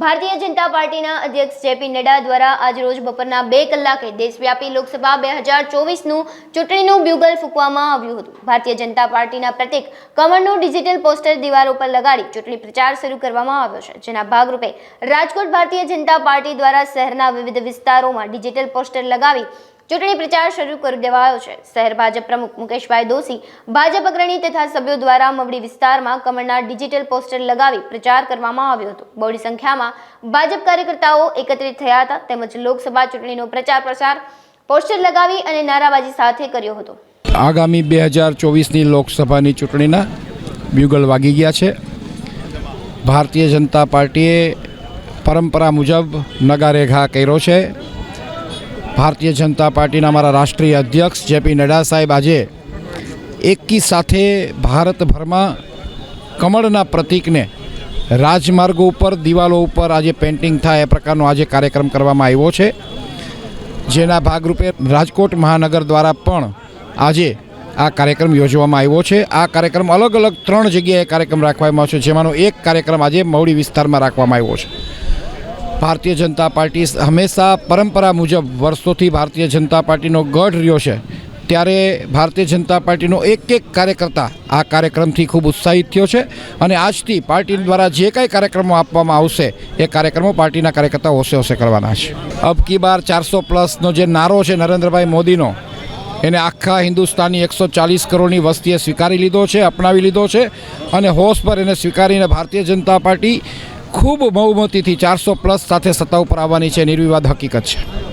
ભારતીય જનતા પાર્ટીના અધ્યક્ષ જેપી નડ્ડા દ્વારા આજરોજ બપોરના બે કલાકે દેશવ્યાપી લોકસભા બે હજાર ચોવીસનું ચૂંટણીનું બ્યુગલ ફૂંકવામાં આવ્યું હતું. ભારતીય જનતા પાર્ટીના પ્રતિક કમળનું ડિજિટલ પોસ્ટર દિવાલો પર લગાડી ચૂંટણી પ્રચાર શરૂ કરવામાં આવ્યો છે, જેના ભાગરૂપે રાજકોટ ભારતીય જનતા પાર્ટી દ્વારા શહેરના વિવિધ વિસ્તારોમાં ડિજિટલ પોસ્ટર લગાવી ચૂંટણી પ્રચાર શરૂ કરી દેવાયો છે. શહેર ભાજપ પ્રમુખ મુકેશભાઈ દોશી ભાજપ અગ્રણી તથા સભ્યો દ્વારા મવડી વિસ્તારમાં કમળના ડિજિટલ પોસ્ટર લગાવી પ્રચાર કરવામાં આવ્યો હતો. બહોળી સંખ્યામાં ભાજપ કાર્યકર્તાઓ એકત્રિત થયા હતા. તેમજ લોકસભા ચૂંટણીનો પ્રચાર પ્રસાર પોસ્ટર લગાવી અને નારાબાજી સાથે કર્યો હતો. આગામી બે હજાર ચોવીસની લોકસભાની ચૂંટણીના બ્યુગલ વાગી ગયા છે. ભારતીય જનતા પાર્ટીએ પરંપરા મુજબ નગારે ઘા કર્યો છે. ભારતીય જનતા પાર્ટીના અમારા રાષ્ટ્રીય અધ્યક્ષ જેપી નડ્ડા સાહેબ આજે એકી સાથે ભારતભરમાં કમળના પ્રતીકને રાજમાર્ગો ઉપર, દિવાલો ઉપર આજે પેઇન્ટિંગ થાય એ પ્રકારનો આજે કાર્યક્રમ કરવામાં આવ્યો છે. જેના ભાગરૂપે રાજકોટ મહાનગર દ્વારા પણ આજે આ કાર્યક્રમ યોજવામાં આવ્યો છે. આ કાર્યક્રમ અલગ અલગ ત્રણ જગ્યાએ કાર્યક્રમ રાખવામાં આવ્યો છે. જેમાંનો એક કાર્યક્રમ આજે મવડી વિસ્તારમાં રાખવામાં આવ્યો છે. ભારતીય જનતા પાર્ટી હંમેશા પરંપરા મુજબ વર્ષોથી ભારતીય જનતા પાર્ટીનો ગઢ રહ્યો છે. ત્યારે ભારતીય જનતા પાર્ટીનો એક એક કાર્યકર્તા આ કાર્યક્રમથી ખૂબ ઉત્સાહિત થયો છે અને આજથી પાર્ટી દ્વારા જે કાંઈ કાર્યક્રમો આપવામાં આવશે, એ કાર્યક્રમો પાર્ટીના કાર્યકર્તા હોશે હોશે કરવાના છે. અબ કી બાર ચારસો પ્લસનો જે નારો છે નરેન્દ્રભાઈ મોદીનો, એને આખા હિન્દુસ્તાનની એકસો ચાલીસ કરોડની વસ્તીએ સ્વીકારી લીધો છે, અપનાવી લીધો છે અને હોશ પર એને સ્વીકારીને ભારતીય જનતા પાર્ટી ખૂબ બહુમતીથી ચારસો પ્લસ સાથે સત્તા ઉપર આવવાની છે. નિર્વિવાદ હકીકત છે.